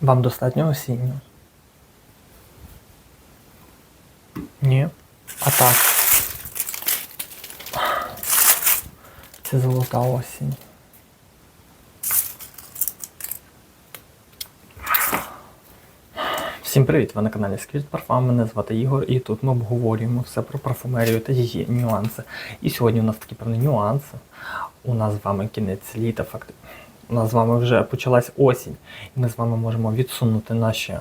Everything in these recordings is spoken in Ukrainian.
Вам достатньо осінньо? Ні. А так. Це золота осінь. Всім привіт! Ви на каналі Скрізь Парфам. Мене звати Ігор, і тут ми обговорюємо все про парфумерію та її нюанси. І сьогодні у нас такі певні нюанси. У нас з вами кінець літа, факти. У нас з вами вже почалась осінь, і ми з вами можемо відсунути наші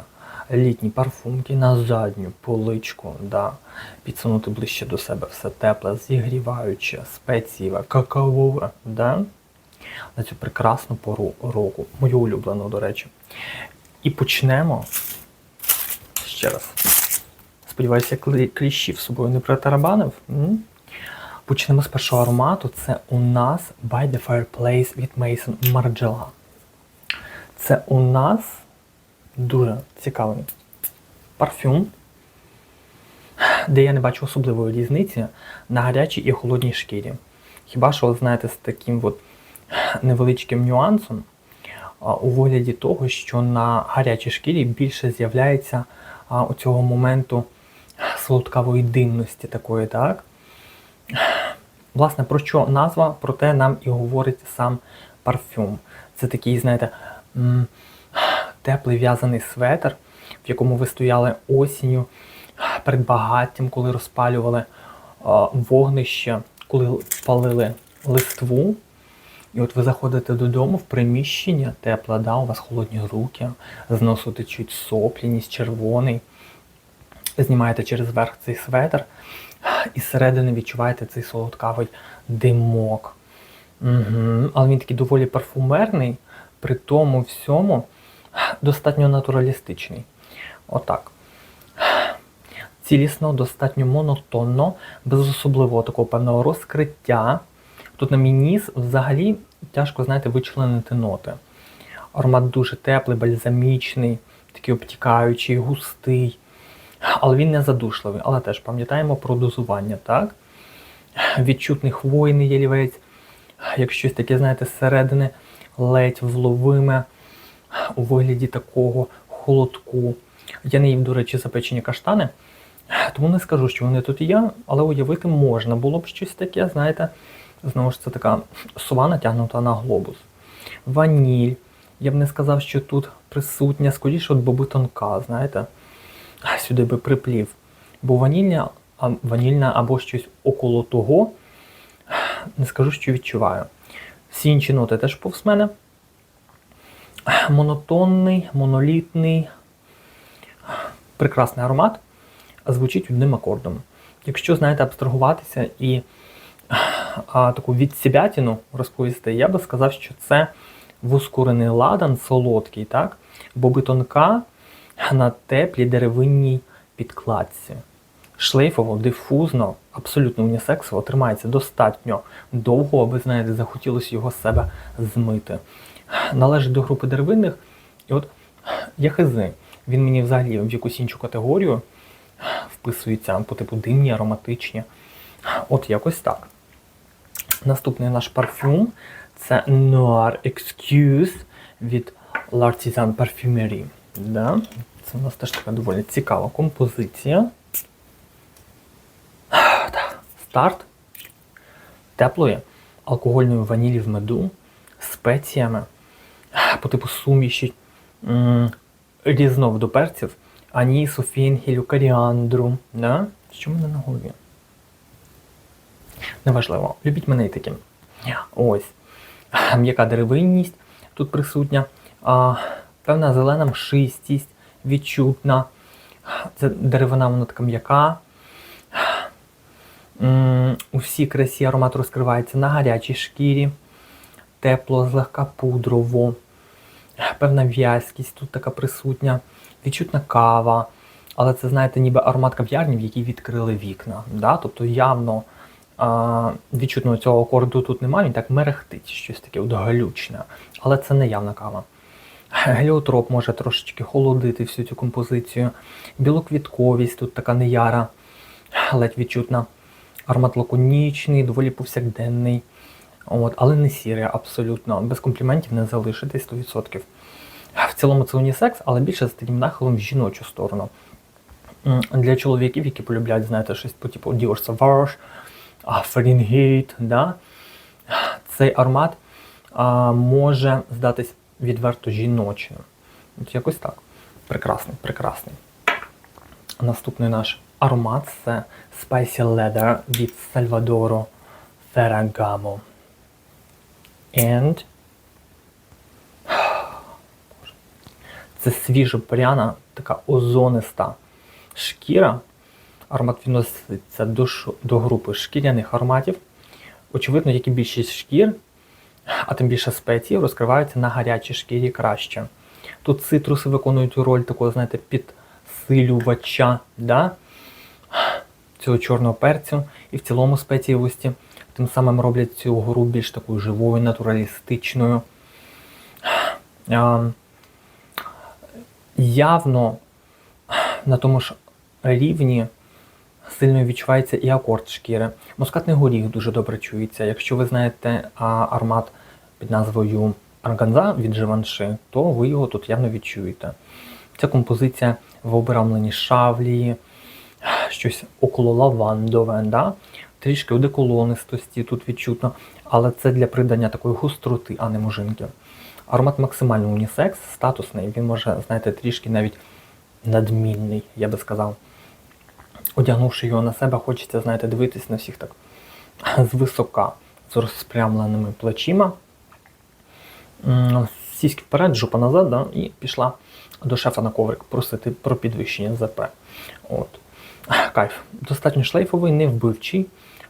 літні парфумки на задню поличку, да, підсунути ближче до себе все тепле, зігріваюче, спецієве, какаове, да, на цю прекрасну пору року, мою улюблену, до речі. І почнемо ще раз. Сподіваюся, клі- кліщів з собою не притарабанив. Почнемо з першого аромату. Це у нас By the Fireplace від Mason Margiela. Це у нас дуже цікавий парфюм, де я не бачу особливої різниці на гарячій і холодній шкірі. Хіба що, от знаєте, з таким от невеличким нюансом у вигляді того, що на гарячій шкірі більше з'являється у цього моменту солодкавої димності такої, так? Власне, про що назва, про те нам і говорить сам парфюм. Це такий, знаєте, теплий в'язаний светр, в якому ви стояли осінню перед багаттям, коли розпалювали вогнище, коли палили листву. І от ви заходите додому в приміщення тепле, да, у вас холодні руки, з носу течуть сопляність, червоний. Знімаєте через верх цей светр, і зсередини відчуваєте цей солодкавий димок. Угу. Але він такий доволі парфумерний, при тому всьому достатньо натуралістичний. Отак. Цілісно, достатньо монотонно, без особливого такого певного розкриття. Тут на мій ніс взагалі тяжко, знаєте, вичленити ноти. Аромат дуже теплий, бальзамічний, такий обтікаючий, густий. Але він не задушливий. Але теж пам'ятаємо про дозування, так? Відчутний хвойний ялівець, як щось таке, знаєте, зсередини ледь вловиме у вигляді такого холодку. Я не їм, до речі, запечені каштани, тому не скажу, що вони тут є, але уявити можна було б щось таке, знаєте, знову ж це така сова натягнута на глобус. Ваніль. Я б не сказав, що тут присутня, скоріше, от боби тонка, знаєте, сюди би приплів. Бо ванільня, ванільна або щось около того, не скажу, що відчуваю. Всі інші ноти теж повз мене. Монотонний, монолітний, прекрасний аромат, звучить одним акордом. Якщо, знаєте, абстрагуватися і а, таку відсібятіну розповісти, я би сказав, що це воскурений ладан солодкий, так? боби тонка на теплій деревинній підкладці. Шлейфово, дифузно, абсолютно унісексово, тримається достатньо довго, аби, знаєте, захотілося його з себе змити. Належить до групи деревинних, і от яхизи. Він мені взагалі в якусь іншу категорію вписується по типу димні, ароматичні. От якось так. Наступний наш парфюм це Noir Excuse від L'Artisan Parfumerie. Да? Це у нас теж така доволі цікава композиція. Старт теплої алкогольної ванілі в меду, спеціями, по типу суміші м, різнов до перців, анісу, фінгелю, коріандру. Да? Що в мене на голові? Неважливо, любіть мене і таким. Ось. М'яка деревинність тут присутня. А, певна зелена мшистість, відчутна. Це деревина, вона така м'яка. У всій красі аромат розкривається на гарячій шкірі, тепло, злегка пудрово, певна в'язкість тут така присутня, відчутна кава. Але це, знаєте, ніби аромат кав'ярні, в якій відкрили вікна. Да? Тобто явно а, відчутного цього акорду тут немає, він так мерехтить, щось таке от галючне. Але це не явна кава. Геліотроп може трошечки холодити всю цю композицію. Білоквітковість тут така неяра, ледь відчутна. Аромат лаконічний, доволі повсякденний. От, але не сірий абсолютно. Без компліментів не залишитись 100%. В цілому це унісекс, але більше з таким нахилом в жіночу сторону. Для чоловіків, які полюбляють, знаєте, щось по типу Dior Sauvage, Fahrenheit, да? цей аромат а, може здатись відверто жіночним. От якось так. Прекрасний, прекрасний. Наступний наш аромат це Spicy Leather від Salvadoro Ferragamo. And це свіжо-пряна, така озониста шкіра. Аромат відноситься до, до групи шкіряних ароматів. Очевидно, як і більшість шкір, а тим більше спецій, розкриваються на гарячій шкірі краще. Тут цитруси виконують роль такого, знаєте, підсилювача да? цього чорного перцю і в цілому спецієвості. Тим самим роблять цю гору більш такою живою, натуралістичною. А, явно на тому ж рівні сильно відчувається і акорд шкіри. Мускатний горіх дуже добре чується. Якщо ви знаєте аромат під назвою Арганза від Живанши, то ви його тут явно відчуєте. Ця композиція в обрамленні шавлії, щось около лавандове, да? трішки одеколонистості тут відчутно, але це для придання такої густроти, а не мужинки. Аромат максимально унісекс, статусний, він може, знаєте, трішки навіть надмінний, я би сказав. Одягнувши його на себе, хочеться, знаєте, дивитись на всіх так звисока, з розпрямленими плечима. М, Сіськи вперед, жопа назад, да, і пішла до шефа на коврик просити про підвищення ЗП. От. Кайф. Достатньо шлейфовий, невбивчий,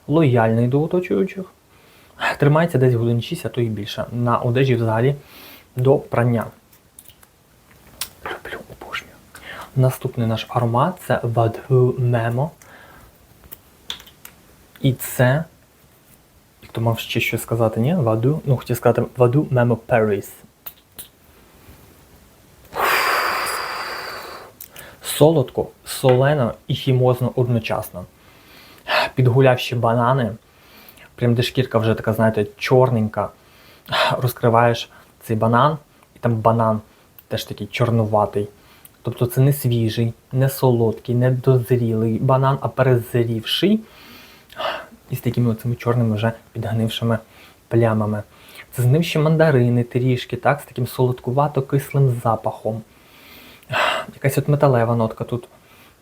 лояльний до оточуючих. Тримається десь годин 6, а то і більше. На одежі взагалі до прання. Наступний наш аромат це Vadhu Memo. І це. Як то мав ще щось сказати, ні? Ваду. Ну, хотів сказати Vadhu Memo Paris. Солодко, солено і хімозно одночасно. Підгулявші банани, прям де шкірка вже така, знаєте, чорненька. Розкриваєш цей банан, і там банан теж такий чорнуватий. Тобто це не свіжий, не солодкий, не дозрілий банан, а перезрівший із такими оцими чорними вже підгнившими плямами. Це з ним ще мандарини трішки, так, з таким солодкувато-кислим запахом. Якась от металева нотка тут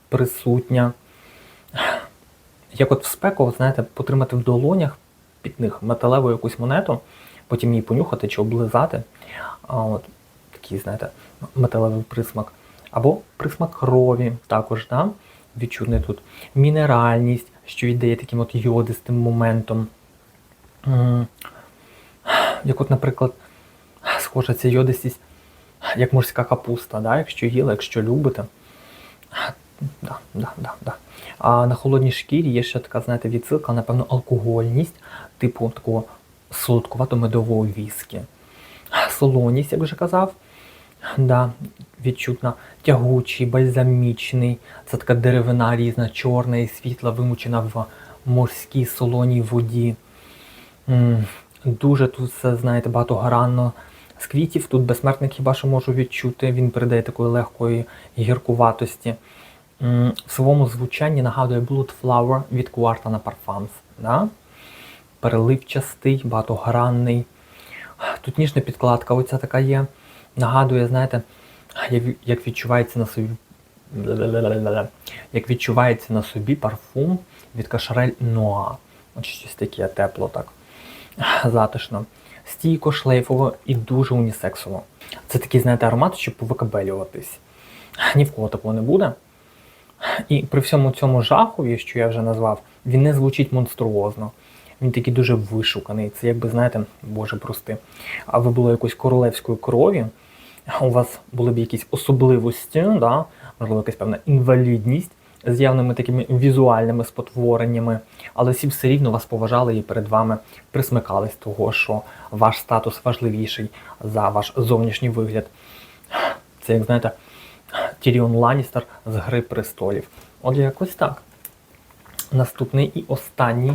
присутня. Як от в спеку, знаєте, потримати в долонях під них металеву якусь монету, потім її понюхати чи облизати. А от такий, знаєте, металевий присмак. Або присмак крові також, да? відчутний тут. Мінеральність, що віддає таким от йодистим моментом. Як от, наприклад, схожа ця йодистість, як морська капуста, да? якщо їли, якщо любите. Да, да, да, да. А на холодній шкірі є ще така, знаєте, відсилка, напевно, алкогольність, типу такого солодкувато-медового віскі. Солоність, як вже казав, да, відчутна, тягучий, бальзамічний. Це така деревина різна, чорна і світла, вимучена в морській солоній воді. Дуже тут все, знаєте, багатогранно. З квітів тут безсмертник хіба що можу відчути. Він передає такої легкої гіркуватості. В своєму звучанні нагадує Blood Flower від Quartana Parfums. Да? Переливчастий, багатогранний. Тут ніжна підкладка, оця така є. Нагадує, знаєте, як, відчувається на собі. Як відчувається на собі парфум від Кашарель Ноа. От щось таке тепло так. Затишно. Стійко, шлейфово і дуже унісексово. Це такий, знаєте, аромат, щоб повикабелюватись. Ні в кого такого не буде. І при всьому цьому жахові, що я вже назвав, він не звучить монструозно. Він такий дуже вишуканий. Це якби, знаєте, боже прости. А ви були якоюсь королевської крові, у вас були б якісь особливості, да? можливо, якась певна інвалідність з явними такими візуальними спотвореннями, але всі все рівно вас поважали і перед вами присмикались того, що ваш статус важливіший за ваш зовнішній вигляд. Це, як знаєте, Тіріон Ланністер з Гри престолів. От якось так. Наступний і останній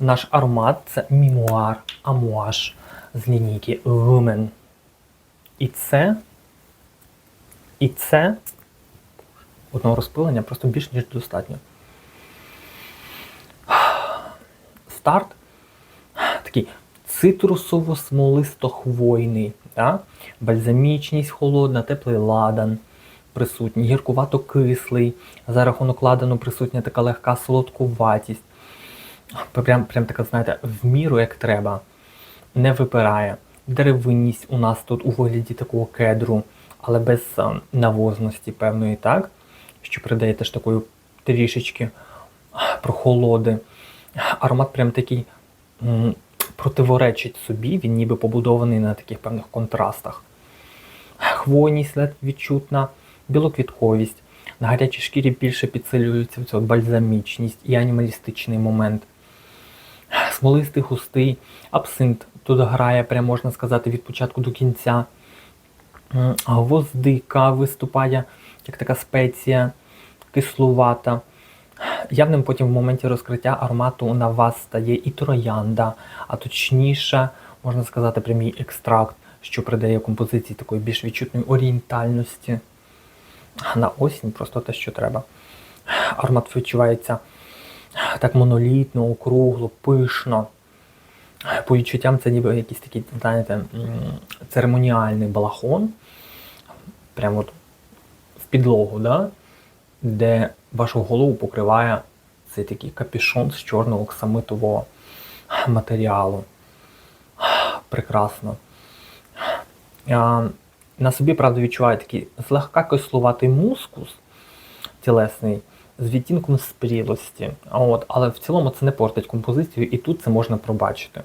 наш аромат це Мімуар Амуаш з лінійки Women. І це І це одного розпилення просто більш ніж достатньо. Старт такий цитрусово-смолисто-хвойний, да? бальзамічність холодна, теплий ладан присутній, гіркувато-кислий, за рахунок ладану присутня така легка солодкуватість. Прям, прям така, знаєте, в міру як треба, не випирає. Деревинність у нас тут у вигляді такого кедру, але без навозності певної, так? Що придає теж такої трішечки прохолоди. Аромат прям такий м, противоречить собі, він ніби побудований на таких певних контрастах. Хвойність ледь відчутна, білоквітковість. На гарячій шкірі більше підсилюється бальзамічність і анімалістичний момент. Смолистий, густий, абсинт тут грає, прям можна сказати, від початку до кінця. Гвоздика виступає як така спеція, кислувата. Явним потім в моменті розкриття аромату на вас стає і троянда, а точніше, можна сказати, прямий екстракт, що придає композиції такої більш відчутної орієнтальності. На осінь просто те, що треба. Аромат відчувається так монолітно, округло, пишно. По відчуттям це ніби якийсь такий, знаєте, церемоніальний балахон. Прямо от в підлогу, да? де вашу голову покриває цей такий капюшон з чорного оксамитового матеріалу. Прекрасно. На собі, правда, відчуваю такий злегка кислуватий мускус тілесний з відтінком спрілості. От, але в цілому це не портить композицію, і тут це можна пробачити.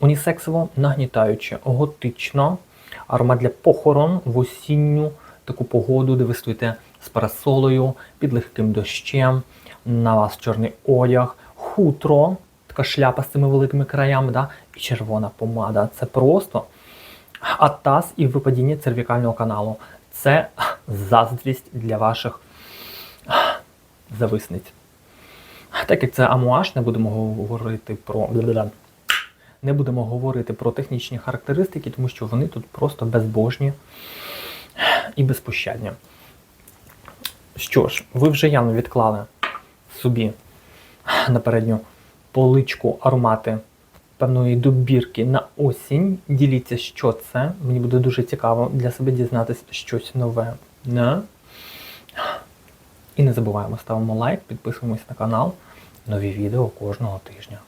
Унісексово нагнітаюче, готично, аромат для похорон в осінню таку погоду, де ви стоїте з парасолою, під легким дощем, на вас чорний одяг, хутро, така шляпа з цими великими краями, да? і червона помада. Це просто атас і випадіння цервікального каналу. Це заздрість для ваших зависниць. Так як це амуаш, не будемо говорити про. Не будемо говорити про технічні характеристики, тому що вони тут просто безбожні і безпощадні. Що ж, ви вже явно відклали собі на передню поличку аромати певної добірки на осінь. Діліться, що це. Мені буде дуже цікаво для себе дізнатися щось нове. Не? І не забуваємо, ставимо лайк, підписуємось на канал. Нові відео кожного тижня.